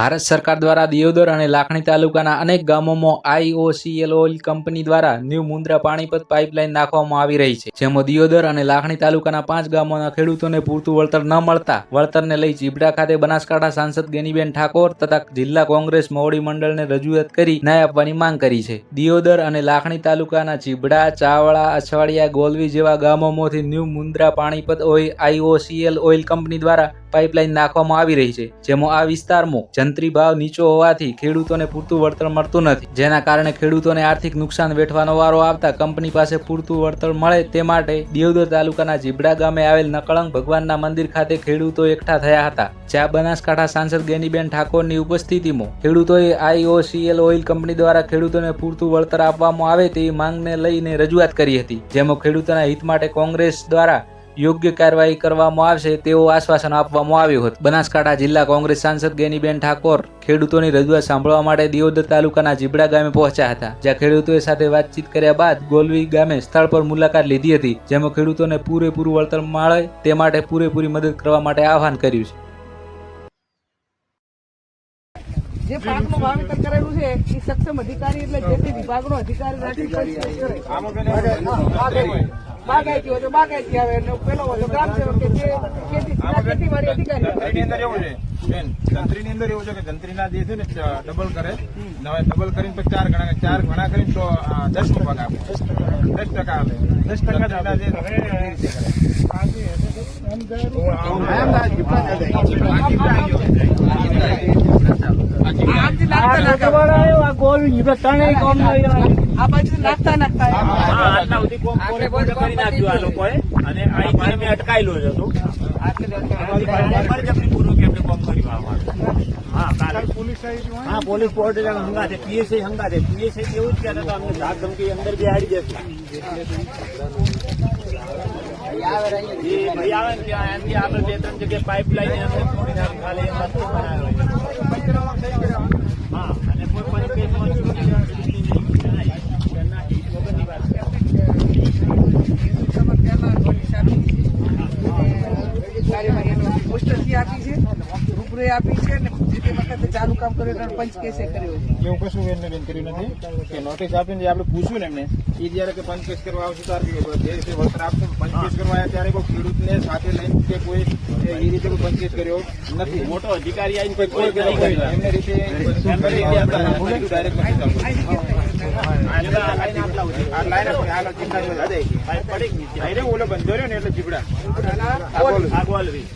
ભારત સરકાર દ્વારા દિયોદર અને લાખણી તાલુકાના અનેક ગામોમાં આઈઓસીએલ ઓઇલ કંપની દ્વારા ન્યૂ મુન્દ્રા પાણીપત પાઇપલાઇન નાખવામાં આવી રહી છે, જેમાં દિયોદર અને લાખણી તાલુકાના પાંચ ગામોના ખેડૂતોને પૂરતું વળતર ન મળતા વળતરને લઈ ચીબડા ખાતે બનાસકાંઠા સાંસદ ગેનીબેન ઠાકોર તથા જિલ્લા કોંગ્રેસ મોવડી મંડળને રજૂઆત કરી ન્યાય આપવાની માંગ કરી છે. દિયોદર અને લાખણી તાલુકાના ચીબડા, ચાવડા, અછવાડિયા, ગોલવી જેવા ગામોમાંથી new Mundra Panipat oil IOCL oil company દ્વારા પાઇપલાઇન નાખવામાં આવી રહી છે, જેમાં આ વિસ્તારમાં જંત્રી ભાવ નીચો હોવાથી ખેડૂતોને પૂરતું વળતર મળતું નથી. જેના કારણે ખેડૂતોને આર્થિક નુકસાન વેઠવાનો વારો આવતા કંપની પાસે પૂરતું વળતર મળે તે માટે દેવદર તાલુકાના જીબડા ગામે આવેલ નકળંગ ભગવાનના મંદિર ખાતે ખેડૂતો એકઠા થયા હતા. જ્યાં બનાસકાંઠા સાંસદ ગેનીબેન ઠાકોરની ઉપસ્થિતિમાં ખેડૂતોએ આઈઓસીએલ ઓઇલ કંપની દ્વારા ખેડૂતોને પૂરતું વળતર આપવામાં આવે તેવી માંગને લઈને રજૂઆત કરી હતી. જેમાં ખેડૂતોના હિત માટે કોંગ્રેસ દ્વારા યોગ્ય કાર્યવાહી કરવામાં આવશે તેવું આશ્વાસન આપવામાં આવ્યું હતું. બનાસકાંઠા જિલ્લા કોંગ્રેસ સાંસદ ગેનીબેન ઠાકોર ખેડૂતોની રજૂઆત સાંભળવા માટે દિયોદર તાલુકાના જીબડા ગામે પહોંચ્યા હતા જ્યાં ખેડૂતોએ સાથે વાતચીત કર્યા બાદ ગોલવી ગામે સ્થળ પર મુલાકાત લીધી હતી જેમાં ખેડૂતોને પૂરેપૂરું વળતર મળે તે માટે પૂરેપૂરી મદદ કરવા માટે આહવાન કર્યું છે. જે પાકનું વાવેતર કરેલું છે એ સક્ષમ અધિકારી એટલે જે તે વિભાગનો અધિકારી રાખી. બાગાયતી હોય તો બાગાયતી આવે પેલો હોય તો ગ્રામ સેવક કે જે ખેતીવાડી અધિકારી અંદર એવું છે. બેન જંત્રીની અંદર એવું છે કે જંત્રીના જે છે ને ડબલ કરે. હવે ડબલ કરીને પછી ચાર ગણા ચાર ગણા કરીને તો દસ નો ભાગ આપે. દસ ટકા આપે. દસ ટકા જે નાખતા નાખતા. આ બાજુ નાખતા નાખતા કરી નાખ્યું આ લોકોએ? અને અહીંથી મેં અટકાયેલો જ હતો બળજબરીપૂર્વક એમને કોમ કર્યું આમાં. હા કાલે. હા પોલીસ પોર્ટ હંગાતે પીએસઆઈ હંગાતે પીએસઆઈ એવું જ કહેતા હતા અમને ધાક ધમકી અંદર બી દેશે. એ ભાઈ આવે ને ત્યાં એમથી આપણે બે ત્રણ જગ્યાએ પાઇપલાઇન એમને નાખી ખાલી એ રસ્તો બનાવ્યો હા અને કોઈ પણ કેસમાં છૂટી તેમના હિત વગરની વાત છે કાર્યવાહી એનો ચાલુ કામ કર્યું પંચ કેસે કર્યો એવું કશું એમને કર્યું નથી કે આપીને આપણે પૂછ્યું ને એમને એ જ્યારે કે પંચકેસ કરવા આવશે જે રીતે વળતર આપશે પંચકેસ કરવા ત્યારે ખેડૂતને સાથે લઈને કે કોઈ એ રીતે કોઈ કર્યો નથી મોટો અધિકારી આવીને ડાયરેક્ટ બંધો રહ્યો ને એટલે જીબડા આ ગોલવી